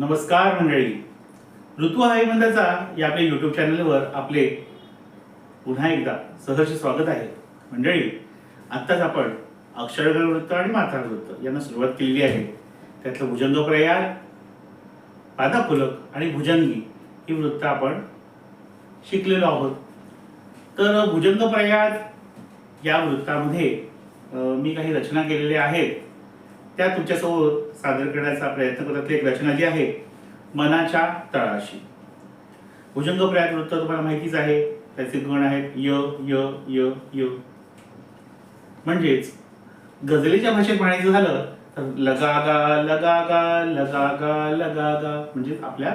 नमस्कार मंडळी. ऋतू हायमंदाचा या आपल्या युट्यूब चॅनलवर आपले पुन्हा एकदा सहर्ष स्वागत आहे. मंडळी आत्ताच आपण अक्षरगण वृत्त आणि माथार वृत्त यांना सुरुवात केलेली आहे. त्यातलं भुजंग प्रयार पादाफुलक आणि भुजंगी ही वृत्त आपण शिकलेलो आहोत. तर भुजंग प्रयार या वृत्तामध्ये मी काही रचना केलेल्या आहेत. त्या तुमच्यासमोर सादर करण्याचा प्रयत्न करतात एक रचना जी आहे मनाच्या तळाशी. भुजंग प्रयात वृत्त तुम्हाला माहितीच आहे त्याचे गण आहेत य य य य. म्हणजेच गझलेच्या भाषेत म्हणायचं झालं तर लगागा लगागा लगागा लगागा म्हणजेच आपल्या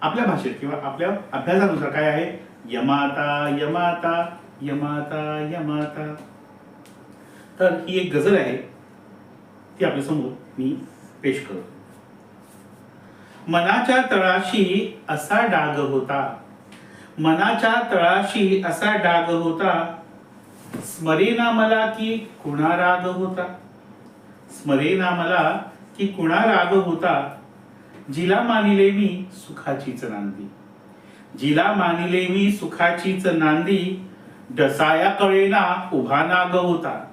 आपल्या भाषेत किंवा आपल्या अभ्यासानुसार काय आहे? यमाता यमाता यमाता यमाता. तर ही एक गझल आहे ती आपल्यासमोर मी पेश करतो. मनाच्या तळाशी असा डाग होता. मनाच्या तळाशी असा डाग होता. स्मरेना मला की कुणा राग होता. स्मरेना मला की कुणा राग होता. जिला मानिले मी सुखाचीच नांदी. जिला मानिले मी सुखाचीच नांदी. डसाया कळेना उभा नाग होता.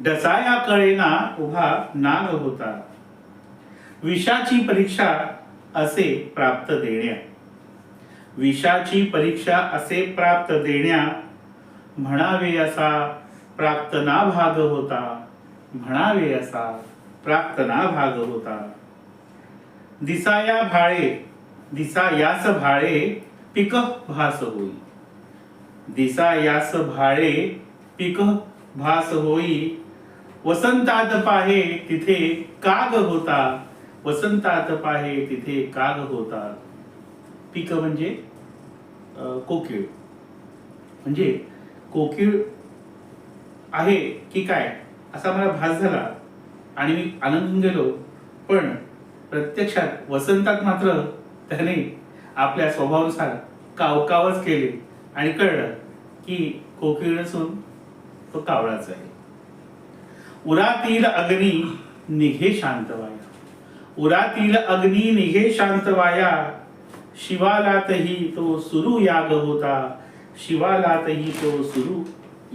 डसाया कळेना उभा नाग होता. विषाची परीक्षा असे प्राप्त देण्या. विषाची परीक्षा असे प्राप्त देण्या म्हणावे असा प्राप्त ना भाग होता म्हणावे असा प्राप्त ना भाग होता. दिसाया भाळे दिसा यास भाळे पिक भास होई. दिसा यास भाळे पिक भास होई वसंतात पाहे तिथे काग होता. वसंतात पाहे तिथे काग होता. पिक म्हणजे कोकिळ कोकीळ. म्हणजे कोकीळ आहे की काय? असा मला भास झाला आणि मी आनंदून गेलो. पण प्रत्यक्षात वसंतात मात्र त्याने आपल्या स्वभावानुसार कावकावच केले आणि कळलं की कोकिळ नसून तो कावळाच आहे. उरातील अग्नी निघे शांत वाया. उरातील अग्नी निघे शांत वाया. शिवालातही तो सुरू याग होता. शिवालातही तो सुरू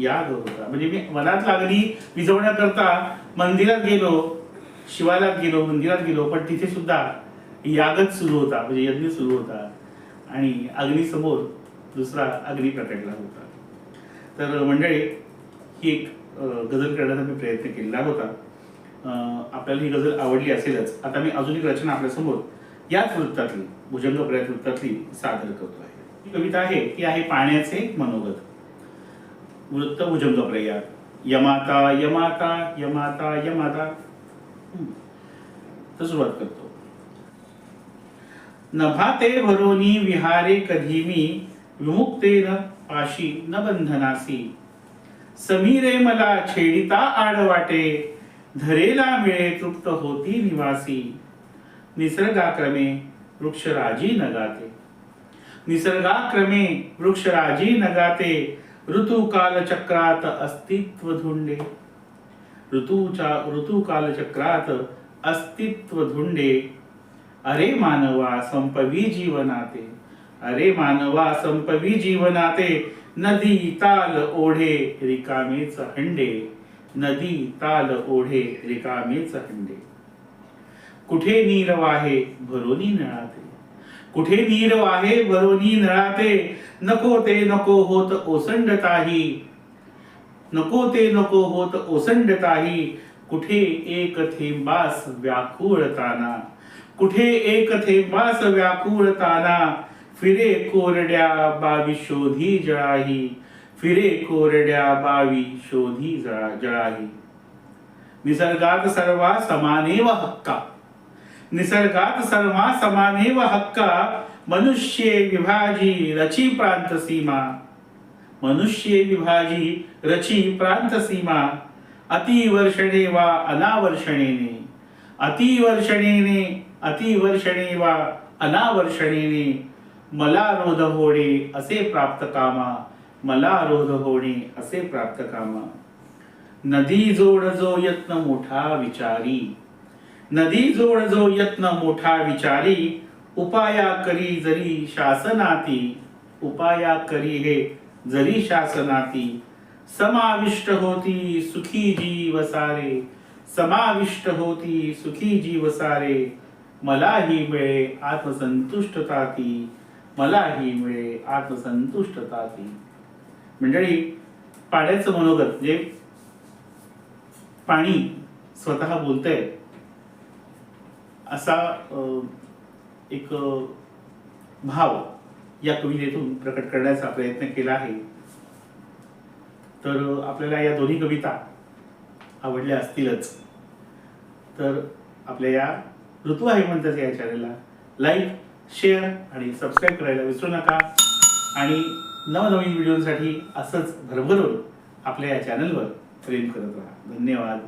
याग होता. म्हणजे मी मनातला अग्नी विझवण्याकरता मंदिरात गेलो शिवालात गेलो मंदिरात गेलो पण तिथे सुद्धा यागच सुरू होता. म्हणजे यज्ञ सुरू होता. आणि अग्नीसमोर दुसरा अग्नी प्रकटला होता. तर मंडळी ही एक गझल करण्याचा मी प्रयत्न केलेला होता. आपल्याला ही गझल आवडली असेलच. आता मी अजून एक रचना आपल्यासमोर याच वृत्तातली भुजंग प्रयात वृत्तातली सादर करतो आहे. ही कविता आहे ती आहे पाण्याचे मनोगत. वृत्त भुजंग प्रयात यमाता यमाता यमाता. यमाता तर सुरुवात करतो. नभाते भरोनी विहारे कधी मी विमुक्तेन पाशी न बंधनासी. समीरे मला छेडिता आडवाटे धरेला मिळे तृप्त होती निवासी. निसर्गाक्रमे वृक्षराजी नगाते. निसर्गाक्रमे वृक्षराजी नगाते ऋतुकालचक्रात अस्तित्व धुंडे ऋतूच्या ऋतुकालचक्रात अस्तित्व धुंडे अरे मानवा संपवी जीवनाते. अरे मानवा संपवी जीवनाते. नदी ताल ओढे रिकामेच हंडे. नदी ताल ओढे रिकामेच हंडे. कुठे नीर वाहे भरोनी नळाते? कुठे नीर वाहे भरोनी नळाते? नको ते नको होत ओसंडताही नको ते नको होत ओसंडताही कुठे एक थेंबास व्याकुळताना? कुठे एक थेंबास व्याकुळताना? फिरे कोरड्या बावी शोधी जळाही फिरे कोरड्या बावी शोधी जळा जळाही. निसर्गात सर्वा समानेव हक्का. निसर्गात सर्वा समानेव हक्का. मनुष्ये विभाजी रची प्रांत सीमा. मनुष्ये विभाजी रची प्रांत सीमा. अतिवर्षणे वा अनावर्षणेने. अतिवर्षणेने अतिवर्षणे वा अनावर्षणेने. मला रोध होणे असे प्राप्त कामा मला रोध होणे असे प्राप्त कामा. नदी जोड जो यत्न मोठा विचारी नदी जोड जो यत्न मोठा विचारी उपाया करी जरी शासनाती उपाया करी हे जरी शासनाती. समाविष्ट होती सुखी जीव सारे समाविष्ट होती सुखी जीव सारे मलाही मिळे आत्मसंतुष्टता ती मलाही मिळे आत्मसंतुष्टता ती मंडळी पाण्याचं मनोगत जे पाणी स्वतः बोलतंय असा एक भाव या कवितेतून प्रकट करण्याचा प्रयत्न केला आहे. तर आपल्याला या दोन्ही कविता आवडल्या असतीलच. तर आपल्या या ऋतू आहे म्हणतात या चॅनलला लाईक शेअर आणि सबस्क्राईब करायला विसरू नका. आणि नवनवीन व्हिडिओसाठी असंच भरभरून आपल्या या चॅनलवर प्रेम करत राहा. धन्यवाद.